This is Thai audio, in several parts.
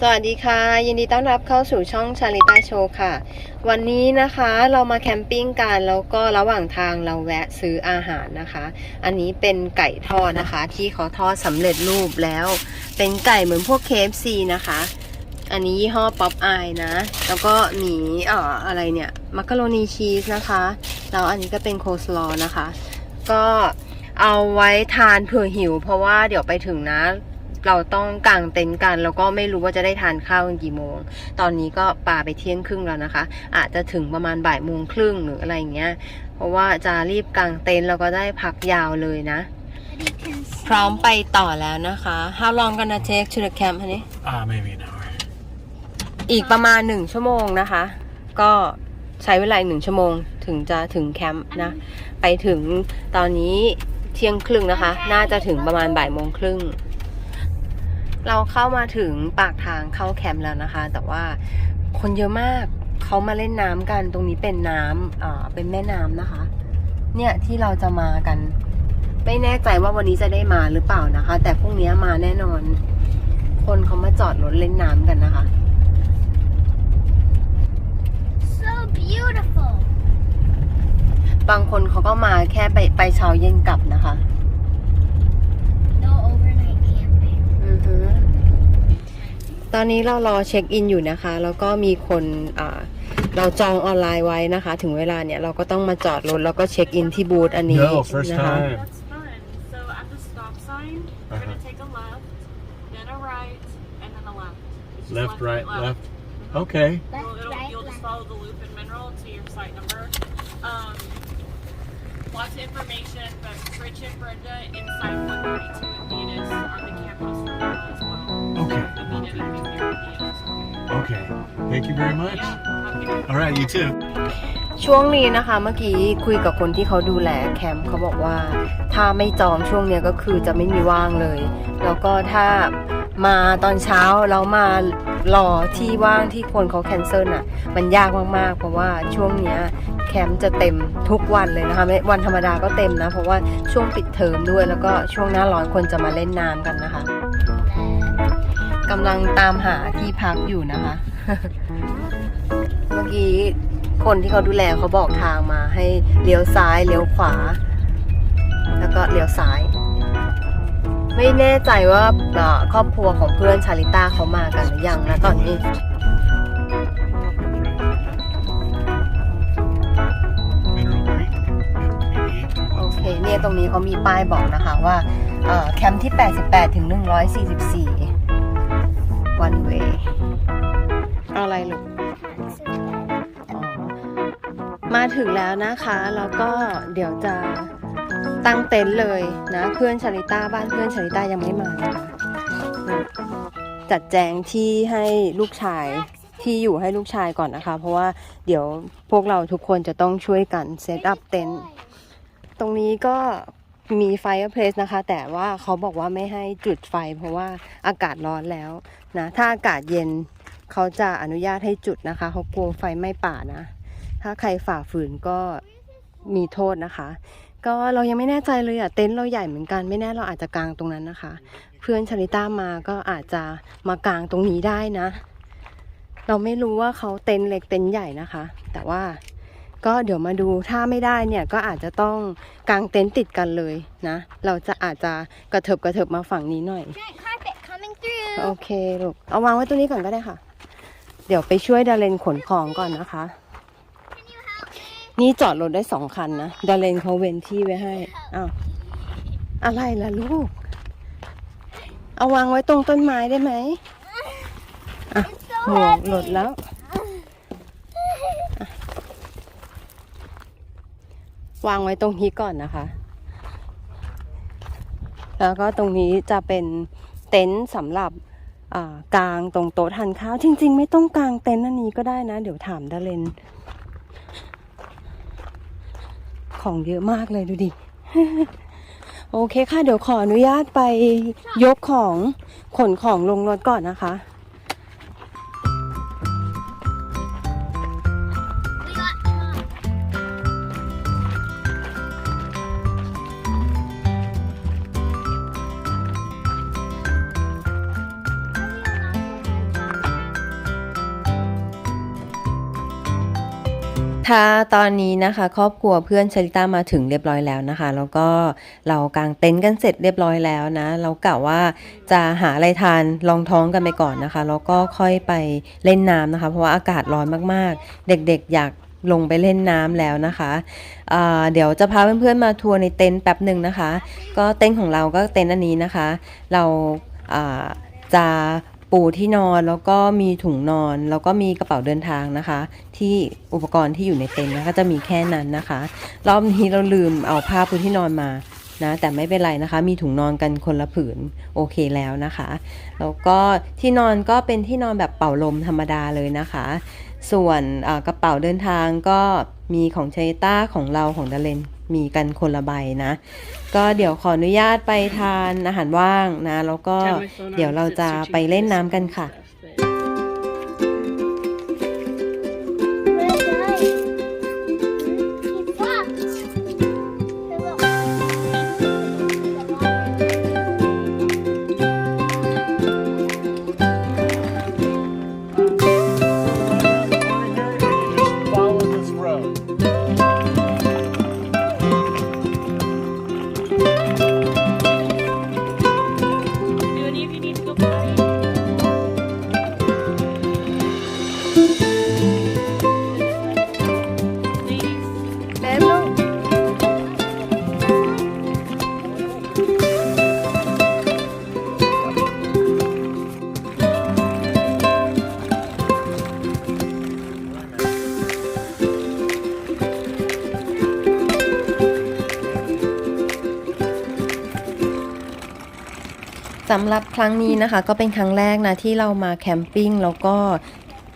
สวัสดีค่ะ ยินดีต้อนรับเข้าสู่ช่องชาลิตาโชว์ค่ะ วันนี้นะคะเรามาแคมปิ้งกันแล้วก็ระหว่างทางเราแวะซื้ออาหารนะคะ อันนี้เป็นไก่ทอดนะคะ ที่เขาทอดสำเร็จรูปแล้ว เป็นไก่เหมือนพวก KFC นะคะ อันนี้ยี่ห้อป๊อปอายนะ แล้วก็หมีเอ่ออะไรเนี่ยมักกะโรนีชีสนะคะแล้วอันนี้ก็เป็นโคสลอนะคะ ก็เอาไว้ทานเผื่อหิว เพราะว่าเดี๋ยวไปถึงนะ เราต้องกางเต็นท์กัน แล้วก็ไม่รู้ว่าจะได้ทานข้าวกันกี่โมง ตอนนี้ก็ปาไปเที่ยงครึ่งแล้วนะคะ อาจจะถึงประมาณบ่ายโมงครึ่งหรืออะไรอย่างเงี้ย เพราะว่าจะรีบกางเต็นท์แล้วก็ได้พักยาวเลยนะ พร้อมไปต่อแล้วนะคะ How long gonna take to the camp honey Uh, maybe an hour. อีกประมาณหนึ่งชั่วโมงนะคะ ก็ใช้เวลาอีกหนึ่งชั่วโมง ถึงจะถึงแคมป์นะ ไปถึงตอนนี้เที่ยงครึ่งนะคะ น่าจะถึงประมาณบ่ายโมงครึ่ง เราเข้ามาถึงปากทางเข้าแคมป์แล้วนะคะ แต่ว่าคนเยอะมากเขามาเล่นน้ำกันตรงนี้เป็นน้ำอ่าเป็นแม่น้ำนะคะ เนี่ยที่เราจะมากัน ไม่แน่ใจว่าวันนี้จะได้มาหรือเปล่านะคะ แต่พรุ่งนี้มาแน่นอน คนเขามาจอดรถเล่นน้ำกันนะคะ So beautiful. บางคนเขาก็มาแค่ไปไปเช้าเย็นกลับนะคะ ตอนนี้เรารอเช็คอินอยู่นะคะ แล้วก็มีคนอ่าเราจองออนไลน์ไว้นะคะ ถึงเวลาเนี่ยเราก็ต้องมาจอดรถแล้วก็เช็คอินที่บูธอันนี้ No, first นะคะ time. That's fun. So at the stop sign, we're Uh-huh. gonna take a left, then a right, and then a left. It's just Left, right, left. Mhm. Okay. Left, You'll, it'll, right, you'll just left. follow the loop and mineral to your site number. Um, lots of information, but Rich and Brenda inside 132 in Venus okay. Thank you very much. All right, you too. ช่วงนี้นะคะเมื่อกี้คุยกับคนที่เขาดูแลแคมป์เขาบอกว่า ถ้าไม่จองช่วงเนี้ยก็คือจะไม่มีว่างเลย แล้วก็ถ้ามาตอนเช้าแล้วมารอที่ว่างที่คนเขาแคนเซิลอะ มันยากมากๆ เพราะว่าช่วงเนี้ยแคมป์จะเต็มทุกวันเลยนะคะไม่วันธรรมดาก็เต็มนะ เพราะว่าช่วงปิดเทอมด้วยแล้วก็ช่วงหน้าร้อนคนจะมาเล่นน้ำกันนะคะ กำลังตามหาที่พักอยู่นะคะ เมื่อกี้คนที่เขาดูแลเขาบอกทางมาให้เลี้ยวซ้ายเลี้ยวขวา แล้วก็เลี้ยวซ้าย ไม่แน่ใจว่าครอบครัวของเพื่อนชาลิต้าเขามากันหรือยังนะตอนนี้โอเคเนี่ยตรงนี้เขามีป้ายบอกนะคะว่าแคมป์ที่ 88 ถึง 144 one way เอาอะไรลูกอ๋อมาถึงแล้วนะคะ แล้วก็เดี๋ยวจะตั้งเต็นท์เลยนะ เพื่อนชาลิต้าบ้านเพื่อนชาลิต้ายังไม่มานะคะจัดแจงที่ให้ลูกชายที่อยู่ให้ลูกชายก่อนนะคะ เพราะว่าเดี๋ยวพวกเราทุกคนจะต้องช่วยกันเซตอัพเต็นท์ตรงนี้ก็ มีไฟเพลสนะคะ แต่ว่าเขาบอกว่าไม่ให้จุดไฟ เพราะว่าอากาศร้อนแล้วนะถ้าอากาศเย็นเขาจะอนุญาตให้จุดนะคะเขากลัวไฟไหม้ป่านะ ถ้าใครฝ่าฝืนก็มีโทษนะคะ ก็เรายังไม่แน่ใจเลยอะเต็นท์เราใหญ่เหมือนกันไม่แน่เราอาจจะกางตรงนั้นนะคะ เพื่อนชลิต้ามาก็อาจจะมากางตรงนี้ได้นะ เราไม่รู้ว่าเขาเต็นท์เล็กเต็นท์ใหญ่นะคะ แต่ว่า ก็เดี๋ยวมาดูถ้าไม่ได้เนี่ยก็อาจจะต้องกางเต็นท์ติดกันเลยนะ เราจะอาจจะกระเถิบกระเถิบมาฝั่งนี้หน่อย Giant carpet coming through. โอเคลูกเอาวางไว้ตรงนี้ก่อนก็ได้ค่ะ เดี๋ยวไปช่วยดาเลนขนของก่อนนะคะนี่จอดรถได้สองคันนะดาเลนเขาเว้นที่ไว้ให้อ้าวอะไรล่ะลูก เอาวางไว้ตรงต้นไม้ได้ไหมอะ It's so หมวก heavy. หลุดแล้วอะ วางไว้ตรงนี้ก่อนนะคะ แล้วก็ตรงนี้จะเป็นเต็นท์สำหรับอ่ากางตรงโต๊ะทานข้าว จริง ๆ ไม่ต้องกลางเต็นท์อันนี้ก็ได้นะ เดี๋ยวถามดาเลนของเยอะมากเลยดูดิ โอเคค่ะ เดี๋ยวขออนุญาตไปยกของขนของลงรถก่อนนะคะ ถ้าตอนนี้นะคะ ครอบครัวเพื่อนชลิต้ามาถึงเรียบร้อยแล้วนะคะ แล้วก็เรากางเต็นท์กันเสร็จเรียบร้อยแล้วนะ เรากะว่าจะหาอะไรทานรองท้องกันไปก่อนนะคะ แล้วก็ค่อยไปเล่นน้ำนะคะ เพราะว่าอากาศร้อนมากๆ เด็กๆ อยากลงไปเล่นน้ำแล้วนะคะอ่าเดี๋ยวจะพาเพื่อนๆมาทัวร์ในเต็นท์แป๊บหนึ่งนะคะ ก็เต็นท์ของเราก็เต็นท์อันนี้นะคะ เราจะ ปูที่นอนแล้วก็มีถุงนอน แล้วก็มีกระเป๋าเดินทางนะคะ ที่อุปกรณ์ที่อยู่ในเต็นท์นะคะจะมีแค่นั้นนะคะ รอบนี้เราลืมเอาผ้าปูที่นอนมานะแต่ไม่เป็นไรนะคะ มีถุงนอนกันคนละผืนโอเคแล้วนะคะ แล้วก็ที่นอนก็เป็นที่นอนแบบเป่าลมธรรมดาเลยนะคะ ส่วนกระเป๋าเดินทางก็มีของเชยต้าของเราของดาเลน มีกันคนละใบนะ ก็เดี๋ยวขออนุญาตไปทานอาหารว่างนะ แล้วก็เดี๋ยวเราจะไปเล่นน้ำกันค่ะ สำหรับครั้งนี้นะคะก็เป็นครั้งแรกนะที่เรามาแคมปิ้งแล้วก็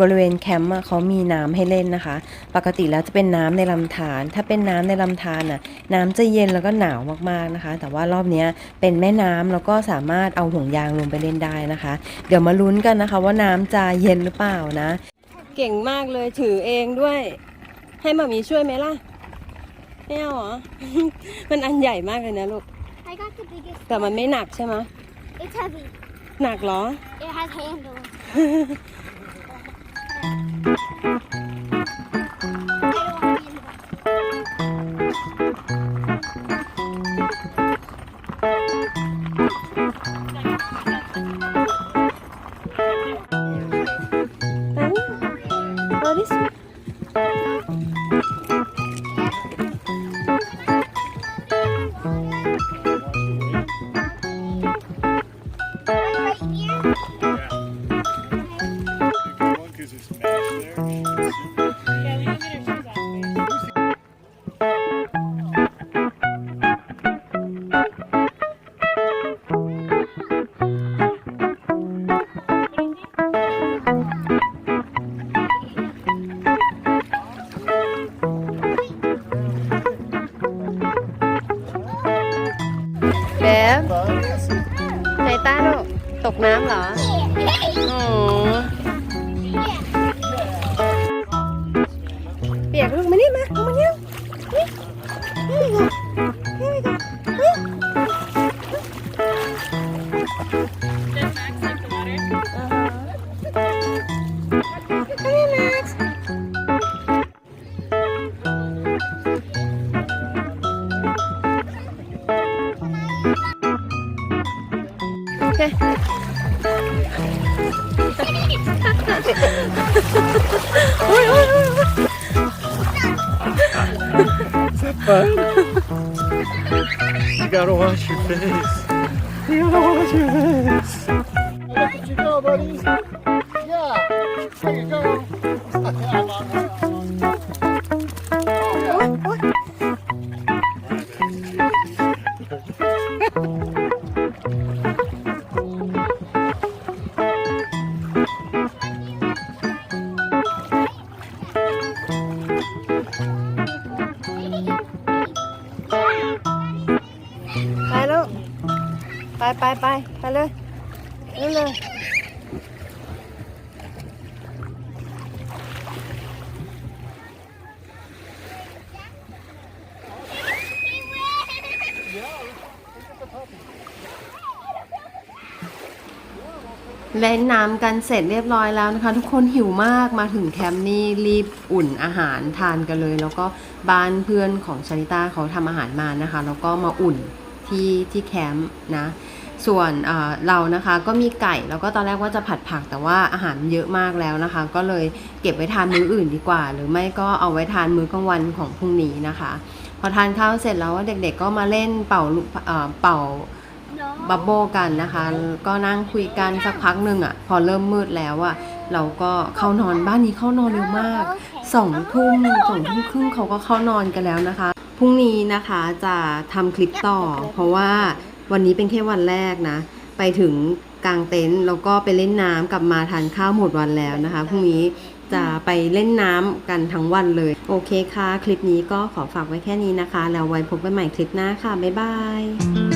บริเวณแคมป์อะเขามีน้ำให้เล่นนะคะ ปกติแล้วจะเป็นน้ำในลำธารถ้าเป็นน้ำในลำธารน่ะน้ำจะเย็นแล้วก็หนาวมากๆนะคะ แต่ว่ารอบเนี้ยเป็นแม่น้ำแล้วก็สามารถเอาห่วงยางลงไปเล่นได้นะคะ เดี๋ยวมาลุ้นกันนะคะ ว่าน้ำจะเย็นหรือเปล่านะ เก่งมากเลยถือเองด้วย ให้มามีช่วยไหมล่ะไม่เอาเหรอ มันอันใหญ่มากเลยนะลูก I got the biggest. แต่มันไม่หนักใช่ไหม It's heavy. หนักเหรอ It has handles. ต้าลูกตกน้ำเหรออ๋อ You gotta wash your face. You gotta wash your face. Look at you go, buddy. Yeah. There you go. ไปไปไปเลยนี่เลยเล่นน้ำกันเสร็จเรียบร้อยแล้วนะคะ ทุกคนหิวมากมาถึงแคมป์นี่รีบอุ่นอาหารทานกันเลย แล้วก็บ้านเพื่อนของชานิต้าเขาทำอาหารมานะคะ แล้วก็มาอุ่นที่ที่แคมป์นะ ส่วนเรานะคะก็มีไก่แล้วก็ตอนแรกว่าจะผัดผักแต่ว่าอาหารเยอะมากแล้วนะคะ ก็เลยเก็บไว้ทานมื้ออื่นดีกว่า หรือไม่ก็เอาไว้ทานมื้อกลางวันของพรุ่งนี้นะคะ พอทานข้าวเสร็จแล้วเด็กๆก็มาเล่นเป่าลูกเป่าบับเบิลกันนะคะ ก็นั่งคุยกันสักพักหนึ่งอะ่ะ พอเริ่มมืดแล้วอะ่ะเราก็เข้านอนบ้านนี้เข้านอนเร็วมากสองทุ่มสองทุ่มครึ่งเขาก็เข้านอนกันแล้วนะคะพรุ่งนี้นะคะจะทำคลิปต่อ เพราะว่า วันนี้เป็นแค่วันแรกนะ ไปถึงกลางเต็นท์แล้วก็ไปเล่นน้ำกลับมาทานข้าวหมดวันแล้วนะคะพรุ่งนี้จะไปเล่นน้ำกันทั้งวันเลย โอเคค่ะ คลิปนี้ก็ขอฝากไว้แค่นี้นะคะ แล้วไว้พบกันใหม่คลิปหน้าค่ะ บ๊ายบาย